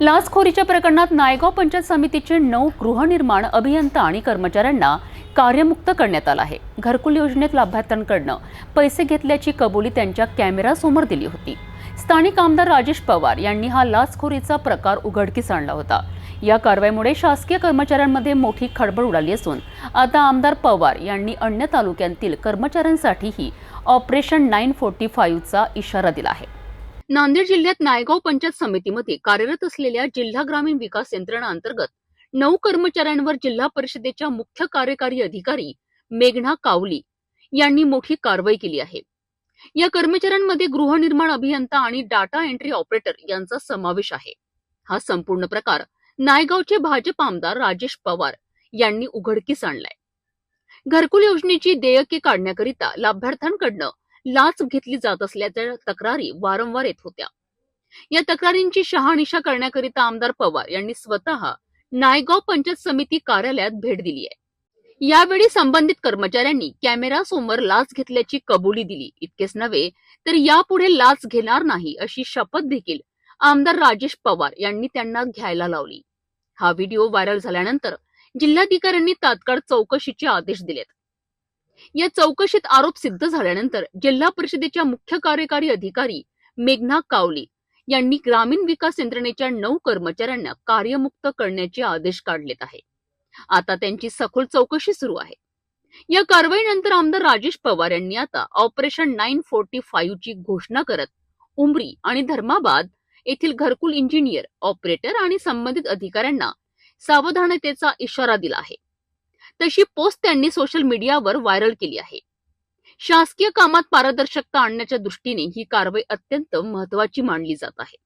लाचखोरीच्या प्रकरणात नायगाव पंचायत समितीचे नऊ गृहनिर्माण अभियंता आणि कर्मचाऱ्यांना कार्यमुक्त करण्यात आलं आहे. घरकुल योजनेत लाभार्थ्यांकडनं पैसे घेतल्याची कबुली त्यांच्या कॅमेरासमोर दिली होती. स्थानिक आमदार राजेश पवार यांनी हा लाचखोरीचा प्रकार उघडकीस आणला होता. या कारवाईमुळे शासकीय कर्मचाऱ्यांमध्ये मोठी खळबळ उडाली असून आता आमदार पवार यांनी अन्य तालुक्यांतील कर्मचाऱ्यांसाठीही ऑपरेशन नाईन फोर्टी फाईव्हचा इशारा दिला आहे. नांदेड जिल्ह्यात नायगाव पंचायत समितीमध्ये कार्यरत असलेल्या जिल्हा ग्रामीण विकास यंत्रणा अंतर्गत नऊ कर्मचाऱ्यांवर जिल्हा परिषदेच्या मुख्य कार्यकारी अधिकारी मेघना कावली यांनी मोठी कारवाई केली आहे. या कर्मचाऱ्यांमध्ये गृहनिर्माण अभियंता आणि डाटा एंट्री ऑपरेटर यांचा समावेश आहे. हा संपूर्ण प्रकार नायगावचे भाजप आमदार राजेश पवार यांनी उघडकीस आणलाय. घरकुल योजनेची देयके काढण्याकरिता लाभार्थ्यांकडनं लाच घेतली जात असल्याच्या तक्रारी वारंवार येत होत्या. या तक्रारींची शहानिशा करण्याकरिता आमदार पवार यांनी स्वतः नायगाव पंचायत समिती कार्यालयात भेट दिली आहे. यावेळी संबंधित कर्मचाऱ्यांनी कॅमेरा समोर लाच घेतल्याची कबुली दिली. इतकेच नव्हे तर यापुढे लाच घेणार नाही अशी शपथ देखील आमदार राजेश पवार यांनी त्यांना घ्यायला लावली. हा व्हिडिओ व्हायरल झाल्यानंतर जिल्हाधिकाऱ्यांनी तात्काळ चौकशीचे आदेश दिलेत. या चौकशीत आरोप सिद्ध झाल्यानंतर जिल्हा परिषदेच्या मुख्य कार्यकारी अधिकारी मेघना कावली यांनी ग्रामीण विकास यंत्रणेच्या नऊ कर्मचाऱ्यांना कार्यमुक्त करण्याचे आदेश काढलेत आहे. आता त्यांची सखोल चौकशी सुरू आहे. या कारवाईनंतर आमदार राजेश पवार यांनी आता ऑपरेशन नाईन फोर्टी फाईव्ह ची घोषणा करत उमरी आणि धर्माबाद येथील घरकुल इंजिनियर ऑपरेटर आणि संबंधित अधिकाऱ्यांना सावधानतेचा इशारा दिला आहे. तशी पोस्ट त्यांनी सोशल मीडियावर व्हायरल केली आहे. शासकीय कामात पारदर्शकता आणण्याच्या दृष्टीने ही कारवाई अत्यंत महत्वाची मानली जात आहे.